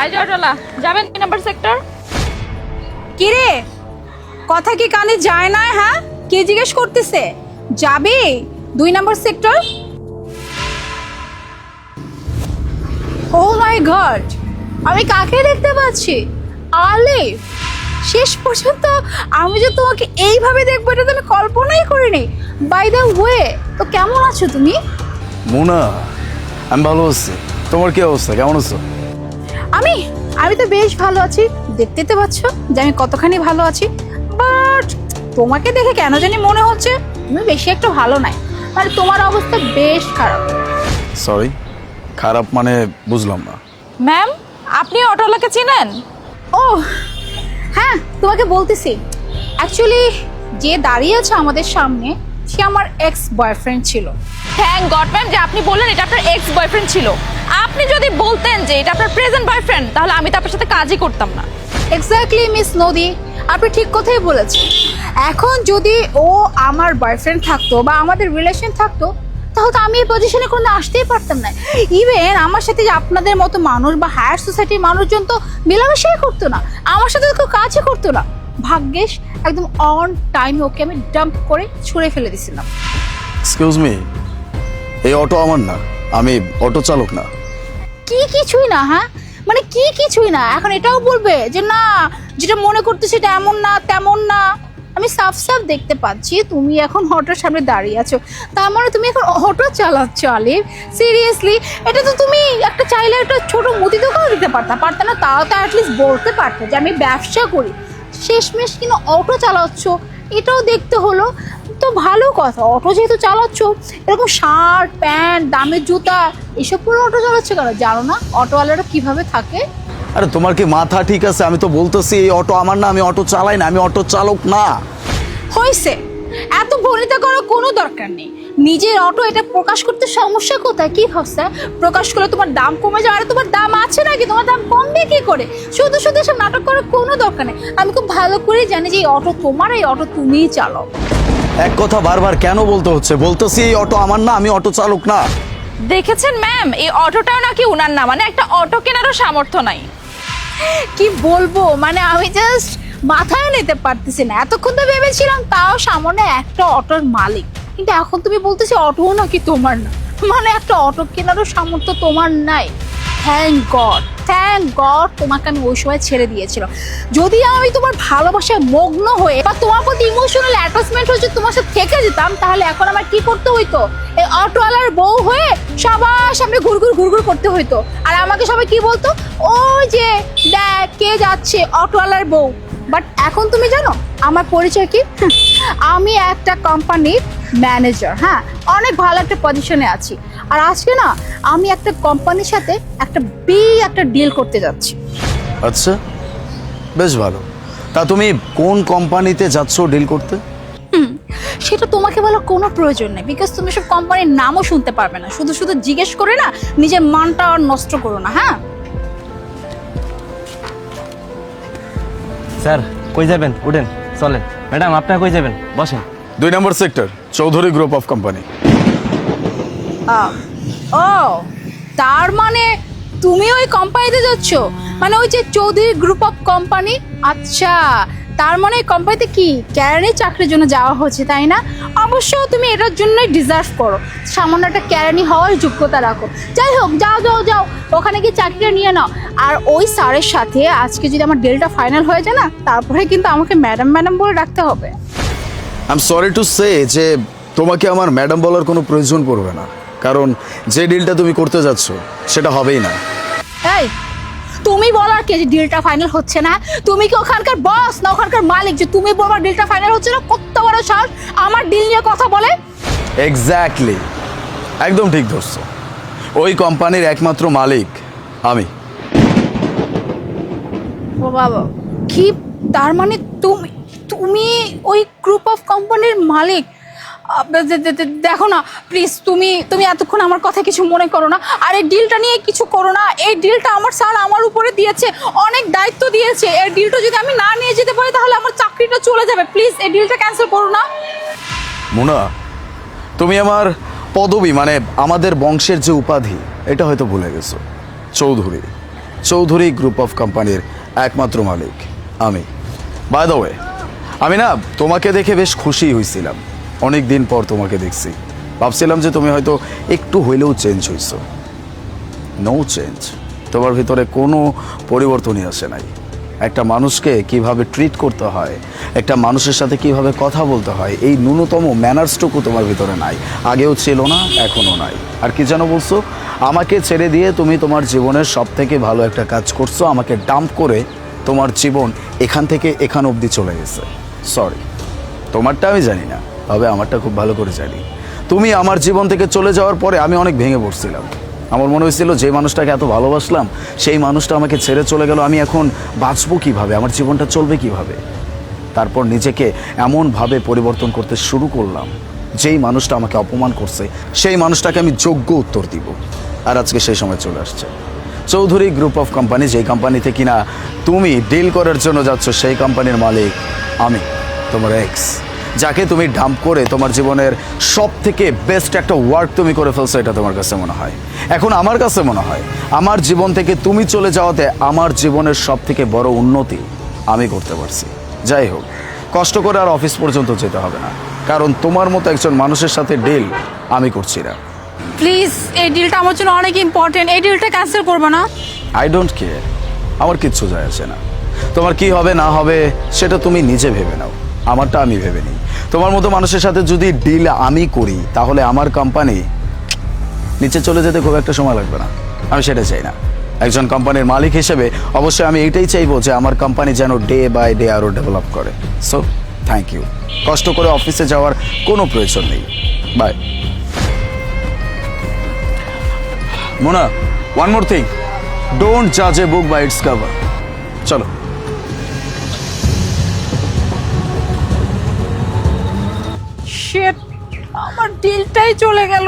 I জটলা যাবেন দুই নাম্বার সেক্টর কিরে? কথা কি কানে যায় না হ্যাঁ? কে জিজ্ঞেস করতেছে? যাবে দুই নম্বর সেক্টর ও মাই গড আমি কাকে দেখতে পাচ্ছি? আলিফ শেষ পর্যন্ত আমি যে তোমাকে এইভাবে দেখব এটা তো আমি কল্পনাই করিনি। বাই দ্য ওয়ে তো কেমন আছো তুমি? মোনা আমি ভালো আছি। তোমার কি অবস্থা? কেমন আছো? আমি? আমি তো বেশ ভালো আছি। দেখতে তো পাচ্ছ যে আমি কতখানি ভালো আছি। বাট তোমাকে দেখে কেন জানি মনে হচ্ছে তুমি বেশি একটা ভালো নাই। মানে তোমার অবস্থা বেশ খারাপ। সরি খারাপ মানে বুঝলাম না। ম্যাম আপনি অটোলাকে চিনেন? ও হ্যাঁ তোমাকে বলতেছি। অ্যাকচুয়ালি যে দাঁড়িয়ে আছে আমাদের সামনে সে আমার এক্স বয়ফ্রেন্ড ছিল। থ্যাংক গড ম্যাম যে আপনি বললেন এটা আপনার এক্স বয়ফ্রেন্ড ছিল। আপনি যদি বলতেন যে এটা আপনার প্রেজেন্ট বয়ফ্রেন্ড তাহলে আমি তো আপনার সাথে কাজই করতাম না। এক্স্যাক্টলি মিস নদী আপনি ঠিক কথাই বলেছেন। এখন যদি ও আমার বয়ফ্রেন্ড থাকতো বা আমাদের রিলেশন থাকতো তাহলে তো আমি এই পজিশনে কোনো আসতেই পারতাম না। ইভেন আমার সাথে যে আপনাদের মতো মানুষ বা হায়ার সোসাইটির মানুষজন তো মেলামেশাই করতো না। আমার সাথে তো কেউ কাজই করতো না। ভাগ্যেশ একদম অন টাইম ওকে আমি ডাম্প করে ছুঁড়ে ফেলে দিছিলাম। এক্সকিউজ মি এই অটো আমার না। আমি অটো চালক না। কি কিছুই না হ্যাঁ? মানে কি কিছুই না। এখন এটাও বলবে যে, না, যেটা মনে করতে সেটা এমন না, তেমন না। আমি সাফ সাফ দেখতে পাচ্ছি, তুমি এখন অটোর সামনে দাঁড়িয়ে আছো। তার মানে তুমি এখন অটো চালাচ্ছ, আলিফ। সিরিয়াসলি এটা তো তুমি একটা চাইলে একটা ছোট মুদি দোকানও দিতে পারতা, পারতে না? তাও তো অ্যাটলিস্ট বলতে পারতে যে, আমি ব্যবসা করি। শেষমেশ কিনা অটো চালাচ্ছ, এটাও দেখতে হলো। তো ভালো কথা অটো যেহেতু চালাচ্ছ এরকম শার্ট প্যান্ট দামের জুতা এসব পরে অটো চালাচ্ছ কেন? জানো না অটোওয়ালারা কীভাবে থাকে? আরে তোমার কি মাথা ঠিক আছে? আমি তো বলতেছি এই অটো আমার না আমি অটো চালাই না আমি অটো চালক না। হয়েছে। এত ভনিতা করার কোনো দরকার নেই। নিজের অটো এটা প্রকাশ করতে সমস্যা কোথায়? কি ভাবছে? প্রকাশ করলে তোমার দাম কমে যাবে? আর তোমার দাম আছে নাকি? তোমার দাম কমবে কি করে? শুধু শুধু এসব নাটক করার কোনো দরকার নেই। আমি খুব ভালো করেই জানি যে এই অটো তোমার এই অটো তুমিই চালাও। এক কথা বারবার কেন বলতে হচ্ছে? বলতেছি এই অটো আমার না আমি অটো চালক না। দেখেছেন ম্যাম এই অটোটাও নাকি উনার না মানে একটা অটো কেনারও সামর্থ্য নাই। কি বলব? মানে আমি জাস্ট মাথায় নিতে পারতেছি না। এতক্ষণ তো ভেবেছিলাম তাও সামনে একটা অটোর মালিক। কিন্তু এখন তুমি বলতেছি অটোও নাকি তোমার না। মানে একটা অটো কেনারও সামর্থ্য তোমার নাই। থ্যাংক গড থ্যাংক গড তোমাকে আমি ওই সময় ছেড়ে দিয়েছিলাম। যদি আমি তোমার ভালোবাসায় মগ্ন হয়ে বা তোমার প্রতি ইমোশনাল অ্যাটাচমেন্ট হয়েছে তোমার সাথে থেকে যেতাম, তাহলে এখন আমার কি করতে হইতো? এই অটোওয়ালার বউ হয়ে সবার সামনে ঘুরঘুর ঘুরঘুর করতে হইতো। আর আমাকে সবাই কি বলতো? ও যে দেখ, কে যাচ্ছে অটোওয়ালার বউ? বাট এখন তুমি জানো আমার পরিচয় কি? আমি একটা কোম্পানির ম্যানেজার হ্যাঁ অনেক ভালো একটা পজিশনে আছি। আর আজকে না আমি একটা কোম্পানির সাথে একটা বি একটা ডিল করতে যাচ্ছি। আচ্ছা বেশ ভালো। তা তুমি কোন কোম্পানিতে যাচ্ছ ডিল করতে? সেটা তোমাকে বলার কোনো প্রয়োজন নেই বিকজ তুমি সব কোম্পানির নামও শুনতে পারবে না। শুধু শুধু জিজ্ঞেস করে না নিজের মানটা আর নষ্ট করো না হ্যাঁ? স্যার কই যাবেন? উঠেন চলেন। ম্যাডাম আপনি কই যাবেন? বসেন। দুই নম্বর sector Chowdhury group of company. আহ, ও তার মানে তুমি ওই কোম্পানিতে যাচ্ছ? মানে ওই যে চৌধুরী গ্রুপ অফ কোম্পানি? আচ্ছা তার মানে কোম্পানিতে কি? ক্যারানি চাকরির জন্য যাওয়া হচ্ছে তাই না? অবশ্য তুমি এটার জন্যই ডিজার্ভ করো। সামান্য একটা ক্যারানি হওয়ার যোগ্যতা রাখো। যাই হোক যাও যাও যাও ওখানে গিয়ে চাকরিটা নিয়ে নাও। আর ওই স্যারের সাথে আজকে যদি আমার ডেলটা ফাইনাল হয়ে যায় না তারপরে কিন্তু আমাকে ম্যাডাম ম্যাডাম বলে রাখতে হবে। I am sorry to say যে তোমাকে আমার ম্যাডাম বলার কোনো প্রয়োজন পড়বে না। কারণ যে ডিলটা তুমি করতে যাচ্ছ সেটা হবেই না। এই তুমি বলার কে যে ডিলটা ফাইনাল হচ্ছে না? তুমি কি ওখানকার বস না ওখানকার মালিক যে তুমি বলবার ডিলটা ফাইনাল হচ্ছে না? কত বড় সাহস? আমার ডিল নিয়ে কথা বলে? এক্স্যাক্টলি একদম ঠিক ধরছো। ওই কোম্পানির একমাত্র মালিক আমি। ও বাবা কি? তার মানে তুমি তুমি ওই গ্রুপ অফ কোম্পানির মালিক? দেখো না প্লিজ তুমি তুমি এতক্ষণ আমার কথা কিছু মনে করো না। আর এই ডিলটা নিয়ে কিছু করো না। এই ডিলটা আমার স্যার আমার উপরে দিয়েছে, অনেক দায়িত্ব দিয়েছে। এই ডিলটা যদি আমি না নিয়ে যেতে পারি, তাহলে আমার চাকরিটা চলে যাবে। প্লিজ এই ডিলটা ক্যান্সেল করো না। মুনা, তুমি আমার পদবি মানে আমাদের বংশের যে উপাধি, এটা হয়তো ভুলে গেছো। চৌধুরী চৌধুরী গ্রুপ অফ কোম্পানির একমাত্র মালিক, আমি। বাই দ্য ওয়ে আমি না তোমাকে দেখে বেশ খুশি হয়েছিলাম অনেক দিন পর তোমাকে দেখছি। ভাবছিলাম যে তুমি হয়তো একটু হইলেও চেঞ্জ হইছো। নো চেঞ্জ তোমার ভিতরে কোনো পরিবর্তনই আসে নাই। একটা মানুষকে কীভাবে ট্রিট করতে হয়, একটা মানুষের সাথে কীভাবে কথা বলতে হয়, এই ন্যূনতম ম্যানার্সটুকু তোমার ভিতরে নাই। আগেও ছিল না, এখনও নাই। আর কি যেন বলছো, আমাকে ছেড়ে দিয়ে তুমি তোমার জীবনের সব থেকে ভালো একটা কাজ করছ, আমাকে ডাম্প করে তোমার জীবন এখান থেকে এখান অবধি চলে গেছে। সরি তোমারটা আমি জানি না। তবে আমারটা খুব ভালো করে জানি। তুমি আমার জীবন থেকে চলে যাওয়ার পরে আমি অনেক ভেঙে পড়ছিলাম। আমার মনে হয়েছিল যে মানুষটাকে এত ভালোবাসলাম, সেই মানুষটা আমাকে ছেড়ে চলে গেল, আমি এখন বাঁচবো কীভাবে? আমার জীবনটা চলবে কীভাবে? তারপর নিজেকে এমনভাবে পরিবর্তন করতে শুরু করলাম, যেই মানুষটা আমাকে অপমান করছে, সেই মানুষটাকে আমি যোগ্য উত্তর দিব। আর আজকে সেই সময় চলে আসছে। চৌধুরী গ্রুপ অফ কোম্পানি যেই কোম্পানিতে কিনা তুমি ডিল করার জন্য যাচ্ছ, সেই কোম্পানির মালিক আমি, তোমার এক্স যাকে তুমি ডাম্প করে তোমার জীবনের সব থেকে বেস্ট একটা ওয়ার্ক তুমি করে ফেলছো এটা তোমার কাছে মনে হয়। এখন আমার কাছে মনে হয় আমার জীবন থেকে তুমি চলে যাওয়াতে আমার জীবনের সব থেকে বড় উন্নতি আমি করতে পারছি। যাই হোক কষ্ট করে আর অফিস পর্যন্ত যেতে হবে না। কারণ তোমার মতো একজন মানুষের সাথে ডিল আমি করছি না। প্লিজ এই ডিলটা আমার জন্য অনেক ইম্পর্টেন্ট এই ডিলটা ক্যান্সেল করবে না। আই ডোন্ট কেয়ার আমার কিচ্ছু যায় আসে না। তোমার কি হবে না হবে সেটা তুমি নিজে ভেবে নাও। আমারটা আমি ভেবে নিই। তোমার মতো মানুষের সাথে যদি ডিল আমি করি, তাহলে আমার কোম্পানি নিচে চলে যেতে খুব একটা সময় লাগবে না। আমি সেটা চাই না। একজন কোম্পানির মালিক হিসেবে অবশ্যই আমি এটাই চাইব যে আমার কোম্পানি যেন ডে বাই ডে আরও ডেভেলপ করে। সো থ্যাংক ইউ কষ্ট করে অফিসে যাওয়ার কোনো প্রয়োজন নেই। Bye Mona one more thing don't জাজ a book by its cover চলো। শিট আমার ডিলটাই চলে গেল।